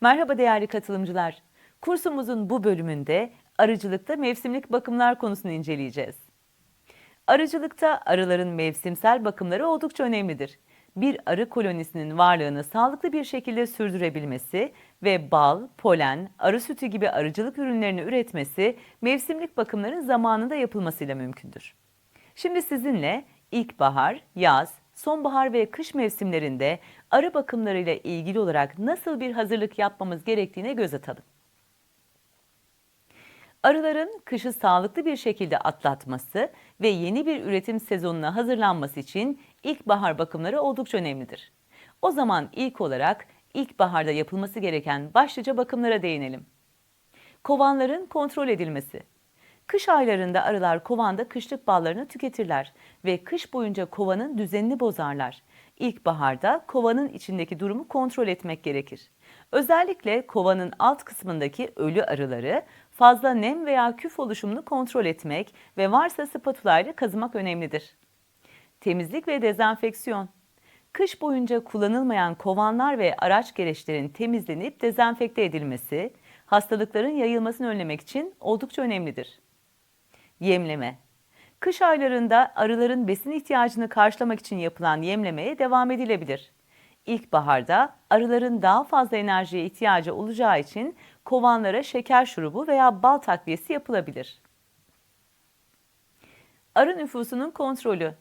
Merhaba değerli katılımcılar. Kursumuzun bu bölümünde arıcılıkta mevsimlik bakımlar konusunu inceleyeceğiz. Arıcılıkta arıların mevsimsel bakımları oldukça önemlidir. Bir arı kolonisinin varlığını sağlıklı bir şekilde sürdürebilmesi ve bal, polen, arı sütü gibi arıcılık ürünlerini üretmesi mevsimlik bakımların zamanında yapılmasıyla mümkündür. Şimdi sizinle ilkbahar, yaz, sonbahar ve kış mevsimlerinde arı bakımlarıyla ilgili olarak nasıl bir hazırlık yapmamız gerektiğine göz atalım. Arıların kışı sağlıklı bir şekilde atlatması ve yeni bir üretim sezonuna hazırlanması için ilkbahar bakımları oldukça önemlidir. O zaman ilk olarak ilkbaharda yapılması gereken başlıca bakımlara değinelim. Kovanların kontrol edilmesi. Kış aylarında arılar kovanda kışlık ballarını tüketirler ve kış boyunca kovanın düzenini bozarlar. İlkbaharda kovanın içindeki durumu kontrol etmek gerekir. Özellikle kovanın alt kısmındaki ölü arıları fazla nem veya küf oluşumunu kontrol etmek ve varsa spatula ile kazımak önemlidir. Temizlik ve dezenfeksiyon. Kış boyunca kullanılmayan kovanlar ve araç gereçlerin temizlenip dezenfekte edilmesi, hastalıkların yayılmasını önlemek için oldukça önemlidir. Yemleme. Kış aylarında arıların besin ihtiyacını karşılamak için yapılan yemlemeye devam edilebilir. İlkbaharda arıların daha fazla enerjiye ihtiyacı olacağı için kovanlara şeker şurubu veya bal takviyesi yapılabilir. Arı nüfusunun kontrolü.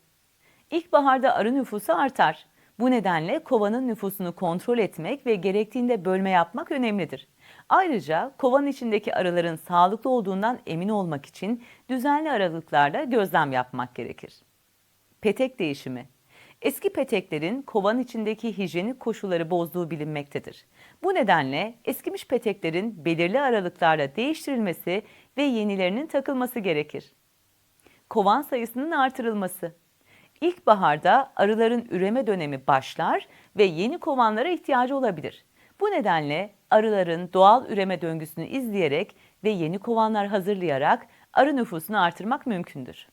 İlkbaharda arı nüfusu artar. Bu nedenle kovanın nüfusunu kontrol etmek ve gerektiğinde bölme yapmak önemlidir. Ayrıca kovan içindeki arıların sağlıklı olduğundan emin olmak için düzenli aralıklarla gözlem yapmak gerekir. Petek değişimi Eski peteklerin kovan içindeki hijyenik koşulları bozduğu bilinmektedir. Bu nedenle eskimiş peteklerin belirli aralıklarla değiştirilmesi ve yenilerinin takılması gerekir. Kovan sayısının artırılması İlkbaharda arıların üreme dönemi başlar ve yeni kovanlara ihtiyacı olabilir. Bu nedenle arıların doğal üreme döngüsünü izleyerek ve yeni kovanlar hazırlayarak arı nüfusunu artırmak mümkündür.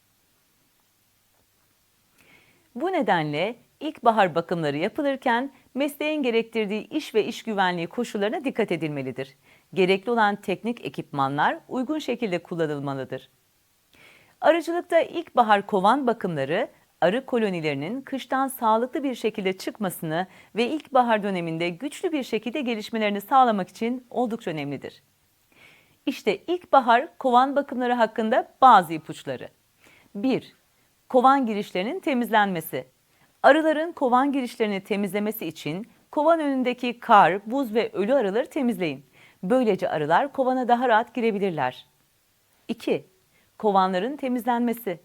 Bu nedenle ilkbahar bakımları yapılırken mesleğin gerektirdiği iş ve iş güvenliği koşullarına dikkat edilmelidir. Gerekli olan teknik ekipmanlar uygun şekilde kullanılmalıdır. Arıcılıkta ilkbahar kovan bakımları arı kolonilerinin kıştan sağlıklı bir şekilde çıkmasını ve ilkbahar döneminde güçlü bir şekilde gelişmelerini sağlamak için oldukça önemlidir. İşte ilkbahar kovan bakımları hakkında bazı ipuçları. 1. Kovan girişlerinin temizlenmesi. Arıların kovan girişlerini temizlemesi için kovan önündeki kar, buz ve ölü arıları temizleyin. Böylece arılar kovana daha rahat girebilirler. 2. Kovanların temizlenmesi.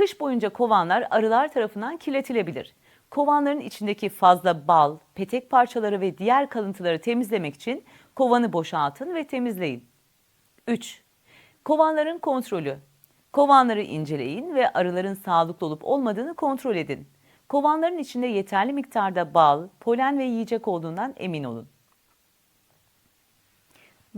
Kış boyunca kovanlar arılar tarafından kirletilebilir. Kovanların içindeki fazla bal, petek parçaları ve diğer kalıntıları temizlemek için kovanı boşaltın ve temizleyin. 3. Kovanların kontrolü. Kovanları inceleyin ve arıların sağlıklı olup olmadığını kontrol edin. Kovanların içinde yeterli miktarda bal, polen ve yiyecek olduğundan emin olun.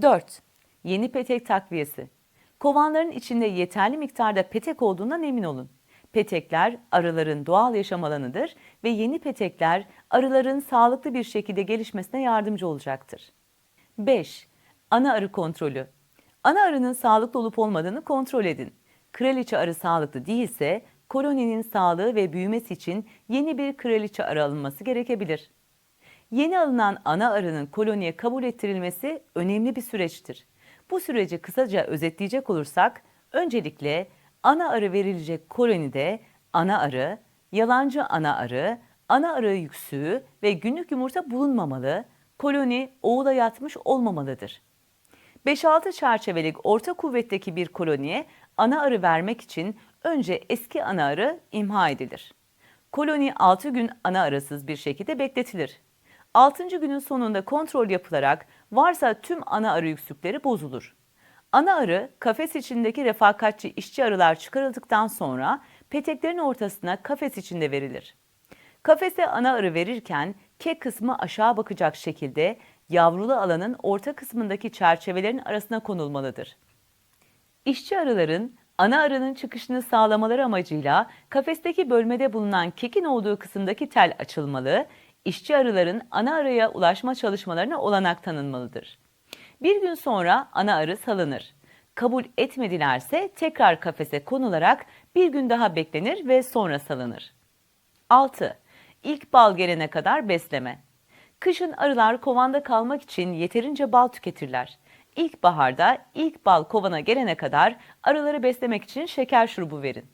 4. Yeni petek takviyesi. Kovanların içinde yeterli miktarda petek olduğundan emin olun. Petekler arıların doğal yaşam alanıdır ve yeni petekler arıların sağlıklı bir şekilde gelişmesine yardımcı olacaktır. 5. Ana arı kontrolü. Ana arının sağlıklı olup olmadığını kontrol edin. Kraliçe arı sağlıklı değilse koloninin sağlığı ve büyümesi için yeni bir kraliçe arı alınması gerekebilir. Yeni alınan ana arının koloniye kabul ettirilmesi önemli bir süreçtir. Bu süreci kısaca özetleyecek olursak, öncelikle ana arı verilecek kolonide ana arı, yalancı ana arı, ana arı yüksüğü ve günlük yumurta bulunmamalı, koloni oğula yatmış olmamalıdır. 5-6 çerçevelik orta kuvvetteki bir koloniye ana arı vermek için önce eski ana arı imha edilir. Koloni 6 gün ana arasız bir şekilde bekletilir. 6. günün sonunda kontrol yapılarak varsa tüm ana arı yüksükleri bozulur. Ana arı kafes içindeki refakatçi işçi arılar çıkarıldıktan sonra peteklerin ortasına kafes içinde verilir. Kafese ana arı verirken kek kısmı aşağı bakacak şekilde yavrulu alanın orta kısmındaki çerçevelerin arasına konulmalıdır. İşçi arıların Ana arının çıkışını sağlamaları amacıyla kafesteki bölmede bulunan kekin olduğu kısımdaki tel açılmalı, işçi arıların ana arıya ulaşma çalışmalarına olanak tanınmalıdır. Bir gün sonra ana arı salınır. Kabul etmedilerse tekrar kafese konularak bir gün daha beklenir ve sonra salınır. 6. İlk bal gelene kadar besleme. Kışın arılar kovanda kalmak için yeterince bal tüketirler. İlkbaharda ilk bal kovana gelene kadar arıları beslemek için şeker şurubu verin.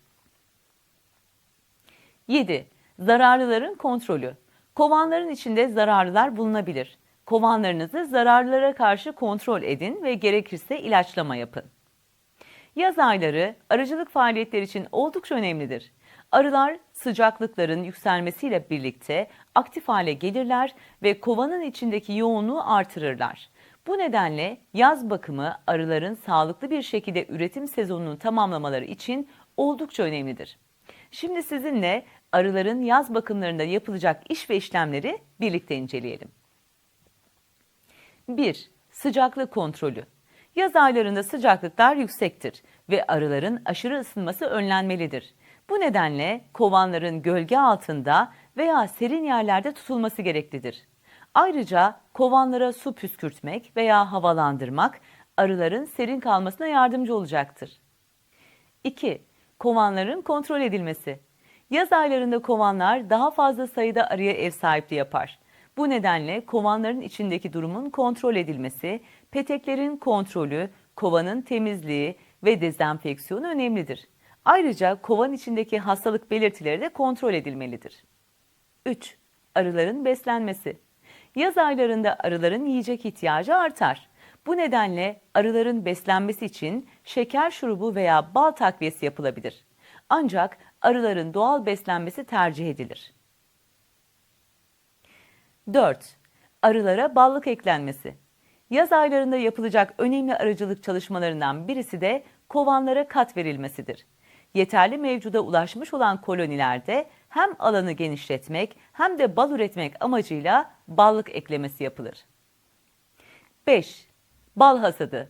7. Zararlıların kontrolü. Kovanların içinde zararlılar bulunabilir. Kovanlarınızı zararlılara karşı kontrol edin ve gerekirse ilaçlama yapın. Yaz ayları arıcılık faaliyetleri için oldukça önemlidir. Arılar sıcaklıkların yükselmesiyle birlikte aktif hale gelirler ve kovanın içindeki yoğunluğu artırırlar. Bu nedenle yaz bakımı arıların sağlıklı bir şekilde üretim sezonunu tamamlamaları için oldukça önemlidir. Şimdi sizinle arıların yaz bakımlarında yapılacak iş ve işlemleri birlikte inceleyelim. 1. Sıcaklık kontrolü. Yaz aylarında sıcaklıklar yüksektir ve arıların aşırı ısınması önlenmelidir. Bu nedenle kovanların gölge altında veya serin yerlerde tutulması gereklidir. Ayrıca kovanlara su püskürtmek veya havalandırmak arıların serin kalmasına yardımcı olacaktır. 2. Kovanların kontrol edilmesi. Yaz aylarında kovanlar daha fazla sayıda arıya ev sahipliği yapar. Bu nedenle kovanların içindeki durumun kontrol edilmesi, peteklerin kontrolü, kovanın temizliği ve dezenfeksiyonu önemlidir. Ayrıca kovan içindeki hastalık belirtileri de kontrol edilmelidir. 3. Arıların beslenmesi. Yaz aylarında arıların yiyecek ihtiyacı artar. Bu nedenle arıların beslenmesi için şeker şurubu veya bal takviyesi yapılabilir. Ancak arıların doğal beslenmesi tercih edilir. 4. Arılara ballık eklenmesi. Yaz aylarında yapılacak önemli arıcılık çalışmalarından birisi de kovanlara kat verilmesidir. Yeterli mevcuda ulaşmış olan kolonilerde hem alanı genişletmek hem de bal üretmek amacıyla ballık eklemesi yapılır. 5. Bal hasadı.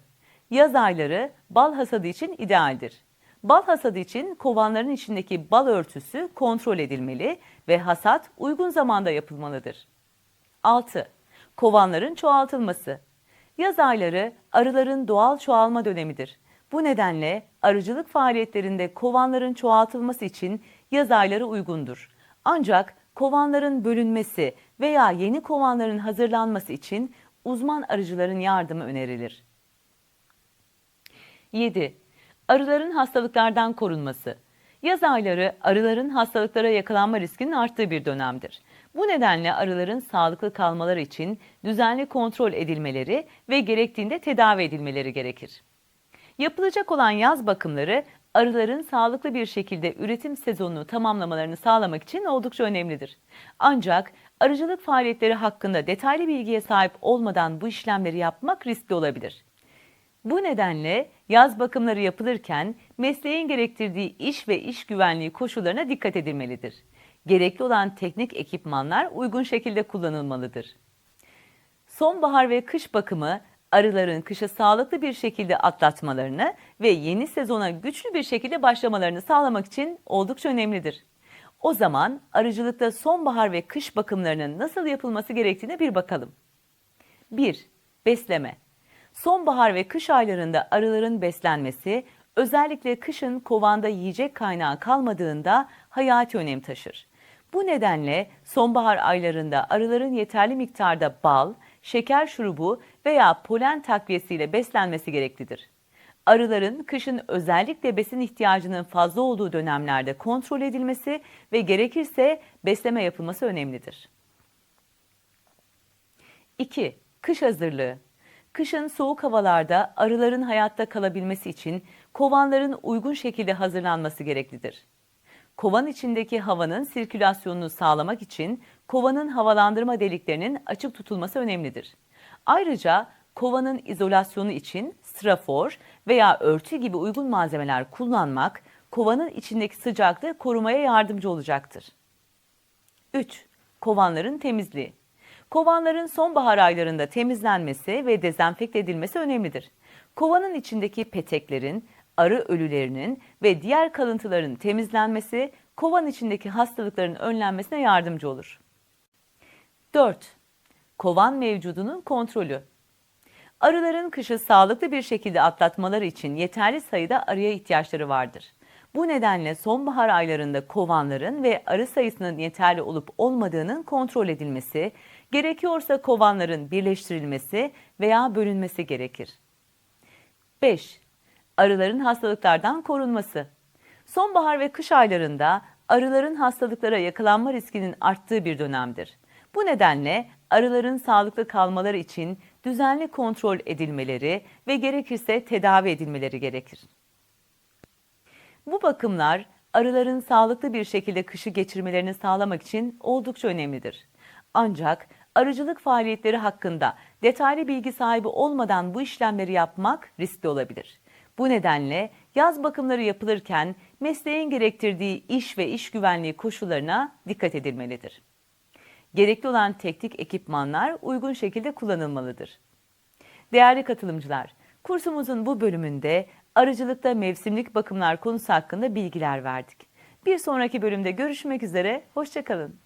Yaz ayları bal hasadı için idealdir. Bal hasadı için kovanların içindeki bal örtüsü kontrol edilmeli ve hasat uygun zamanda yapılmalıdır. 6. Kovanların çoğaltılması. Yaz ayları arıların doğal çoğalma dönemidir. Bu nedenle arıcılık faaliyetlerinde kovanların çoğaltılması için yaz ayları uygundur. Ancak kovanların bölünmesi veya yeni kovanların hazırlanması için uzman arıcıların yardımı önerilir. 7. Arıların hastalıklardan korunması. Yaz ayları arıların hastalıklara yakalanma riskinin arttığı bir dönemdir. Bu nedenle arıların sağlıklı kalmaları için düzenli kontrol edilmeleri ve gerektiğinde tedavi edilmeleri gerekir. Yapılacak olan yaz bakımları arıların sağlıklı bir şekilde üretim sezonunu tamamlamalarını sağlamak için oldukça önemlidir. Ancak arıcılık faaliyetleri hakkında detaylı bilgiye sahip olmadan bu işlemleri yapmak riskli olabilir. Bu nedenle yaz bakımları yapılırken mesleğin gerektirdiği iş ve iş güvenliği koşullarına dikkat edilmelidir. Gerekli olan teknik ekipmanlar uygun şekilde kullanılmalıdır. Sonbahar ve kış bakımı arıların kışa sağlıklı bir şekilde atlatmalarını ve yeni sezona güçlü bir şekilde başlamalarını sağlamak için oldukça önemlidir. O zaman arıcılıkta sonbahar ve kış bakımlarının nasıl yapılması gerektiğine bir bakalım. 1. Besleme. Sonbahar ve kış aylarında arıların beslenmesi özellikle kışın kovanda yiyecek kaynağı kalmadığında hayati önem taşır. Bu nedenle sonbahar aylarında arıların yeterli miktarda bal, şeker şurubu veya polen takviyesiyle beslenmesi gereklidir. Arıların kışın özellikle besin ihtiyacının fazla olduğu dönemlerde kontrol edilmesi ve gerekirse besleme yapılması önemlidir. 2. Kış hazırlığı. Kışın soğuk havalarda arıların hayatta kalabilmesi için kovanların uygun şekilde hazırlanması gereklidir. Kovan içindeki havanın sirkülasyonunu sağlamak için kovanın havalandırma deliklerinin açık tutulması önemlidir. Ayrıca kovanın izolasyonu için strafor veya örtü gibi uygun malzemeler kullanmak kovanın içindeki sıcaklığı korumaya yardımcı olacaktır. 3. Kovanların temizliği. Kovanların sonbahar aylarında temizlenmesi ve dezenfekte edilmesi önemlidir. Kovanın içindeki peteklerin, arı ölülerinin ve diğer kalıntıların temizlenmesi kovan içindeki hastalıkların önlenmesine yardımcı olur. 4. Kovan mevcudunun kontrolü. Arıların kışı sağlıklı bir şekilde atlatmaları için yeterli sayıda arıya ihtiyaçları vardır. Bu nedenle sonbahar aylarında kovanların ve arı sayısının yeterli olup olmadığının kontrol edilmesi, gerekiyorsa kovanların birleştirilmesi veya bölünmesi gerekir. 5. Arıların hastalıklardan korunması. Sonbahar ve kış aylarında arıların hastalıklara yakalanma riskinin arttığı bir dönemdir. Bu nedenle arıların sağlıklı kalmaları için düzenli kontrol edilmeleri ve gerekirse tedavi edilmeleri gerekir. Bu bakımlar arıların sağlıklı bir şekilde kışı geçirmelerini sağlamak için oldukça önemlidir. Ancak arıcılık faaliyetleri hakkında detaylı bilgi sahibi olmadan bu işlemleri yapmak riskli olabilir. Bu nedenle yaz bakımları yapılırken mesleğin gerektirdiği iş ve iş güvenliği koşullarına dikkat edilmelidir. Gerekli olan teknik ekipmanlar uygun şekilde kullanılmalıdır. Değerli katılımcılar, kursumuzun bu bölümünde arıcılıkta mevsimlik bakımlar konusu hakkında bilgiler verdik. Bir sonraki bölümde görüşmek üzere, hoşçakalın.